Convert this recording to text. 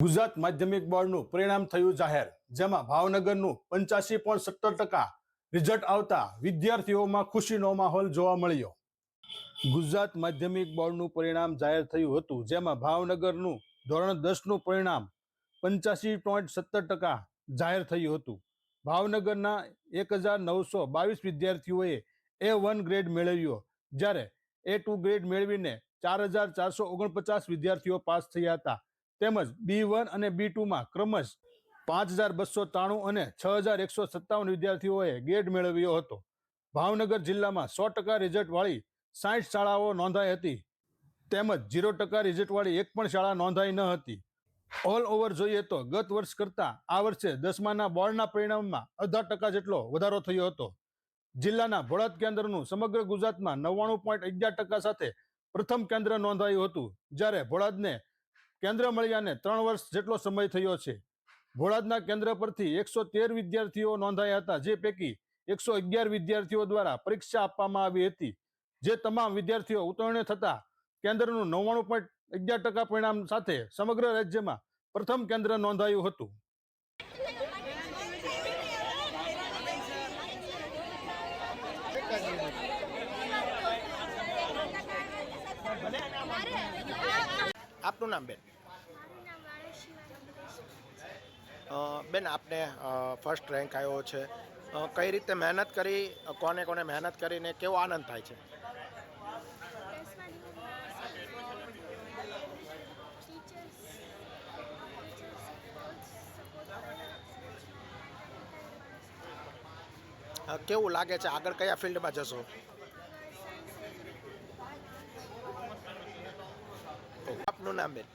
ગુજરાત માધ્યમિક બોર્ડનું પરિણામ થયું જાહેર, જેમાં ભાવનગરનું પંચ્યાસી પોઈન્ટ સત્તર ટકા રિઝલ્ટ આવતા વિદ્યાર્થીઓમાં ખુશીનો માહોલ જોવા મળ્યો. ગુજરાત માધ્યમિક બોર્ડનું પરિણામ જાહેર થયું હતું, જેમાં ભાવનગરનું ધોરણ દસનું પરિણામ પંચ્યાસી પોઈન્ટ સત્તર ટકા જાહેર થયું હતું. ભાવનગરના એક હજાર નવસો બાવીસ વિદ્યાર્થીઓએ એ વન ગ્રેડ મેળવ્યો, જ્યારે એ ટુ ગ્રેડ મેળવીને ચાર હજાર ચારસો ઓગણપચાસ વિદ્યાર્થીઓ પાસ થયા હતા. તેમજ બી વન અને બી ટુમાં ક્રમશ પાંચ હજાર બસો ત્રાણું અને છ હજાર એકસો સત્તાવન વિદ્યાર્થીઓએ ગ્રેડ મેળવ્યો હતો. ભાવનગર જિલ્લામાં સો ટકા રિઝલ્ટવાળી સાઠ શાળાઓ નોંધાઈ હતી. તેમજ ઝીરો ટકા રિઝલ્ટવાળી એક પણ શાળા નોંધાઈ ન હતી. ઓલ ઓવર જોઈએ તો ગત વર્ષ કરતાં આ વર્ષે દસમાના બોર્ડના પરિણામમાં અઢાર ટકા જેટલો વધારો થયો હતો. જિલ્લાના ભોળાદ કેન્દ્રનું સમગ્ર ગુજરાતમાં નવ્વાણું પોઈન્ટ અગિયાર ટકા સાથે પ્રથમ કેન્દ્ર નોંધાયું હતું, જ્યારે ભોળાદને કેન્દ્ર મળ્યાને ત્રણ વર્ષ જેટલો સમય થયો છે. ભોળાદના કેન્દ્ર પરથી એકસો તેર વિદ્યાર્થીઓ નોંધાયા હતા, જે પૈકી એકસો અગિયાર વિદ્યાર્થીઓ દ્વારા પરીક્ષા આપવામાં આવી હતી. જે તમામ વિદ્યાર્થીઓ ઉત્તીર્ણ થતા કેન્દ્રનું નવ્વાણું પોઈન્ટ અગિયાર ટકા પરિણામ સાથે સમગ્ર રાજ્યમાં પ્રથમ કેન્દ્ર નોંધાયું હતું. આપનું નામ બેન? બેન, આપને ફર્સ્ટ રેન્ક આવ્યો છે. કઈ રીતે મહેનત કરી કોને કોને મહેનત કરીને કેવો આનંદ થાય છે? કેવું લાગે છે? આગળ કયા ફિલ્ડમાં જશો? આપનું નામ બેન?